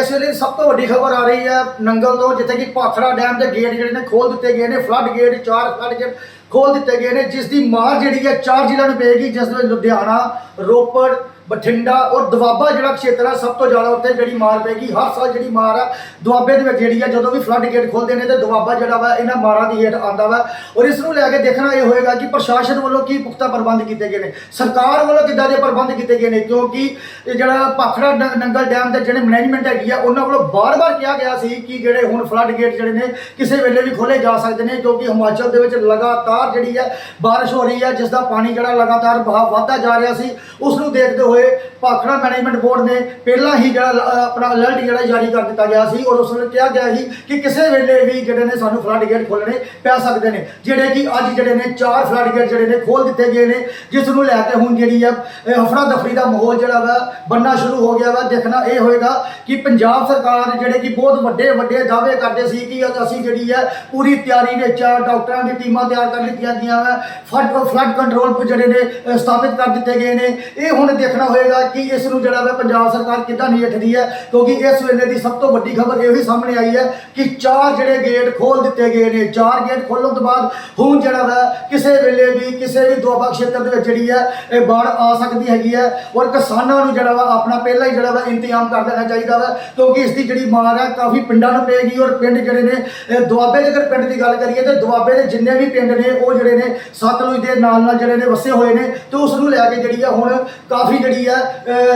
ਇਸ ਵੇਲੇ ਸਭ ਤੋਂ ਵੱਡੀ ਖਬਰ ਆ ਰਹੀ ਹੈ ਨੰਗਲ ਤੋਂ, ਜਿੱਥੇ ਕਿ ਪਾਥੜਾ ਡੈਮ ਦੇ ਗੇਟ ਜਿਹੜੇ ਨੇ ਖੋਲ ਦਿੱਤੇ ਗਏ ਨੇ, ਫਲੱਡ ਗੇਟ, ਚਾਰ ਫਲੱਡ ਗੇਟ ਖੋਲ ਦਿੱਤੇ ਗਏ ਨੇ, ਜਿਸ ਦੀ ਮਾਰ ਜਿਹੜੀ ਹੈ ਚਾਰ ਜ਼ਿਲ੍ਹਿਆਂ ਨੂੰ ਪਏਗੀ ਜਿਸ ਵਿੱਚ ਲੁਧਿਆਣਾ, ਰੋਪੜ ਬਠਿੰਡਾ ਔਰ ਦੁਆਬਾ ਜਿਹੜਾ ਖੇਤਰ ਹੈ ਸਭ ਤੋਂ ਜ਼ਿਆਦਾ ਉੱਤੇ ਜਿਹੜੀ ਮਾਰ ਪੈਗੀ ਹਰ ਸਾਲ ਜਿਹੜੀ ਮਾਰ ਆ ਦੁਆਬੇ ਦੇ ਵਿੱਚ ਜਿਹੜੀ ਹੈ ਜਦੋਂ ਵੀ ਫਲੱਡ ਗੇਟ ਖੋਲਦੇ ਨੇ ਤੇ ਦੁਆਬਾ ਜਿਹੜਾ ਵਾ, ਇਹਨਾਂ ਮਾਰਾਂ ਦੀ ਹੇਠ ਆਂਦਾ ਵਾ। ਔਰ ਇਸ ਨੂੰ ਲੈ ਕੇ ਦੇਖਣਾ ਇਹ ਹੋਏਗਾ ਕਿ ਪ੍ਰਸ਼ਾਸਨ ਵੱਲੋਂ ਕੀ ਪੁਖਤਾ ਪ੍ਰਬੰਧ ਕੀਤੇ ਗਏ ਨੇ। ਸਰਕਾਰ ਵੱਲੋਂ ਕਿੱਦਾਂ ਦੇ ਪ੍ਰਬੰਧ ਕੀਤੇ ਗਏ ਨੇ? ਕਿਉਂਕਿ ਇਹ ਜਿਹੜਾ ਭਾਖੜਾ ਨ- ਨੰਗਲ ਡੈਮ ਦੇ ਜਿਹੜੇ ਮੈਨੇਜਮੈਂਟ ਹੈਗੀ ਆ, ਉਹਨਾਂ ਵੱਲੋਂ ਬਾਰ-ਬਾਰ ਕਿਹਾ ਗਿਆ ਸੀ ਕਿ ਜਿਹੜੇ ਹੁਣ ਫਲੱਡ ਗੇਟ ਜਿਹੜੇ ਨੇ, ਕਿਸੇ ਵੇਲੇ ਵੀ ਖੋਲੇ ਜਾ ਸਕਦੇ ਨੇ, ਕਿਉਂਕਿ ਹਿਮਾਚਲ ਦੇ ਵਿੱਚ ਲਗਾਤਾਰ ਜਿਹੜੀ ਹੈ ਬਾਰਿਸ਼ ਹੋ ਰਹੀ ਹੈ ਜਿਸ ਦਾ ਪਾਣੀ ਜਿਹੜਾ ਲਗਾਤਾਰ ਵਹਾਅ ਵਧਦਾ ਜਾ ਰਿਹਾ ਸੀ, ਉਸ ਨੂੰ ਦੇਖਦੇ ਹੋਏ fue ਭਾਖੜਾ ਮੈਨੇਜਮੈਂਟ ਬੋਰਡ ਨੇ ਪਹਿਲਾਂ ਹੀ ਜਿਹੜਾ ਆਪਣਾ ਅਲਰਟ ਜਿਹੜਾ ਜਾਰੀ ਕਰ ਦਿੱਤਾ ਗਿਆ ਸੀ, ਔਰ ਉਸ ਵੇਲੇ ਕਿਹਾ ਗਿਆ ਸੀ ਕਿ ਕਿਸੇ ਵੇਲੇ ਵੀ ਜਿਹੜੇ ਨੇ ਸਾਨੂੰ ਫਲੱਡ ਗੇਟ ਖੋਲਣੇ ਪੈ ਸਕਦੇ ਨੇ। ਜਿਹੜੇ ਕਿ ਅੱਜ ਜਿਹੜੇ ਨੇ ਚਾਰ ਫਲੱਡ ਗੇਟ ਜਿਹੜੇ ਨੇ ਖੋਲ ਦਿੱਤੇ ਗਏ ਨੇ, ਜਿਸ ਨੂੰ ਲੈ ਕੇ ਹੁਣ ਜਿਹੜੀ ਆ ਹਫੜਾ ਦਫੜੀ ਦਾ ਮਾਹੌਲ ਜਿਹੜਾ ਵਾ ਬੰਨਾ ਸ਼ੁਰੂ ਹੋ ਗਿਆ ਵਾ। ਦੇਖਣਾ ਇਹ ਹੋਏਗਾ ਕਿ ਪੰਜਾਬ ਸਰਕਾਰ ਜਿਹੜੇ ਕਿ ਬਹੁਤ ਵੱਡੇ ਵੱਡੇ ਦਾਅਵੇ ਕਰਦੇ ਸੀ ਕਿ ਅਸੀਂ ਜਿਹੜੀ ਹੈ ਪੂਰੀ ਤਿਆਰੀ ਵਿੱਚ ਆ, ਡਾਕਟਰਾਂ ਦੀ ਟੀਮਾਂ ਤਿਆਰ ਕਰ ਲਿੱਤੀਆਂ ਗਈਆਂ ਵਾ। ਫਲੱਡ ਫਲੱਡ ਕੰਟਰੋਲ ਜਿਹੜੇ ਨੇ ਸਥਾਪਿਤ ਕਰ ਦਿੱਤੇ ਗਏ ਨੇ। ਇਹ ਹੁਣ ਦੇਖਣਾ ਹੋਏਗਾ ਕਿ ਇਸ ਨੂੰ ਜਿਹੜਾ ਵਾ ਪੰਜਾਬ ਸਰਕਾਰ ਕਿੱਦਾਂ ਨਜਿੱਠਦੀ ਹੈ, ਕਿਉਂਕਿ ਇਸ ਵੇਲੇ ਦੀ ਸਭ ਤੋਂ ਵੱਡੀ ਖਬਰ ਇਹ ਵੀ ਸਾਹਮਣੇ ਆਈ ਹੈ ਕਿ ਚਾਰ ਜਿਹੜੇ ਗੇਟ ਖੋਲ ਦਿੱਤੇ ਗਏ ਨੇ, ਚਾਰ ਗੇਟ ਖੋਲਣ ਤੋਂ ਬਾਅਦ ਹੁਣ ਜਿਹੜਾ ਵਾ ਕਿਸੇ ਵੇਲੇ ਵੀ, ਕਿਸੇ ਵੀ ਦੁਆਬਾ ਖੇਤਰ ਦੇ ਵਿੱਚ ਜਿਹੜੀ ਹੈ, ਇਹ ਬਾੜ ਆ ਸਕਦੀ ਹੈਗੀ ਹੈ ਔਰ ਕਿਸਾਨਾਂ ਨੂੰ ਜਿਹੜਾ ਵਾ ਆਪਣਾ ਪਹਿਲਾਂ ਹੀ ਜਿਹੜਾ ਵਾ ਇੰਤਜ਼ਾਮ ਕਰ ਦੇਣਾ ਚਾਹੀਦਾ ਵਾ, ਕਿਉਂਕਿ ਇਸ ਦੀ ਜਿਹੜੀ ਮਾਰ ਹੈ ਕਾਫੀ ਪਿੰਡਾਂ ਨੂੰ ਪਏਗੀ ਔਰ ਪਿੰਡ ਜਿਹੜੇ ਨੇ ਦੁਆਬੇ ਦੇ ਅਗਰ ਪਿੰਡ ਦੀ ਗੱਲ ਕਰੀਏ ਤੇ ਦੁਆਬੇ ਦੇ ਜਿੰਨੇ ਵੀ ਪਿੰਡ ਨੇ, ਉਹ ਜਿਹੜੇ ਨੇ ਸਤਲੁਜ ਦੇ ਨਾਲ ਨਾਲ ਜਿਹੜੇ ਨੇ ਵਸੇ ਹੋਏ ਨੇ ਤੇ ਉਸ ਨੂੰ ਲੈ ਕੇ ਜਿਹੜੀ ਆ ਹੁਣ ਕਾਫੀ ਜਿਹੜੀ ਆ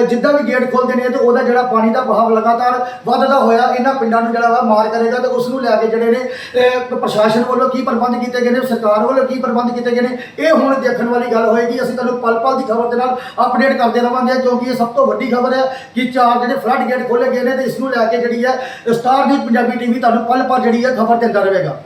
ਜਿੱਦਾਂ ਵੀ ਗੇਟ ਖੋਲਦੇ ਨੇ ਤੇ ਉਹਦਾ ਜਿਹੜਾ ਪਾਣੀ ਦਾ ਵਹਾਅ ਲਗਾਤਾਰ ਵੱਧਦਾ ਹੋਇਆ ਇਹਨਾਂ ਪਿੰਡਾਂ ਨੂੰ ਜਿਹੜਾ ਵਾ ਮਾਰ ਕਰੇਗਾ ਤੇ ਉਸ ਨੂੰ ਲੈ ਕੇ ਜਿਹੜੇ ਨੇ ਪ੍ਰਸ਼ਾਸਨ ਵੱਲੋਂ ਕੀ ਪ੍ਰਬੰਧ ਕੀਤੇ ਗਏ ਨੇ, ਸਰਕਾਰ ਵੱਲੋਂ ਕੀ ਪ੍ਰਬੰਧ ਕੀਤੇ ਗਏ ਨੇ, ਇਹ ਹੁਣ ਦੇਖਣ ਵਾਲੀ ਗੱਲ ਹੋਏਗੀ। ਅਸੀਂ ਤੁਹਾਨੂੰ ਪਲ ਪਲ ਦੀ ਖਬਰ ਦੇ ਨਾਲ ਅਪਡੇਟ ਕਰਦੇ ਰਵਾਂਗੇ ਕਿਉਂਕਿ ਇਹ ਸਭ ਤੋਂ ਵੱਡੀ ਖਬਰ ਹੈ ਕਿ ਚਾਰ ਜਿਹੜੇ ਫਲੱਡ ਗੇਟ ਖੋਲੇ ਗਏ ਨੇ ਤੇ ਇਸ ਨੂੰ ਲੈ ਕੇ ਜਿਹੜੀ ਹੈ ਸਟਾਰ ਨਿਊਜ਼ ਪੰਜਾਬੀ ਟੀਵੀ ਤੁਹਾਨੂੰ ਪਲ ਪਲ ਜਿਹੜੀ ਹੈ ਖਬਰ ਦਿੰਦਾ ਰਹੇਗਾ।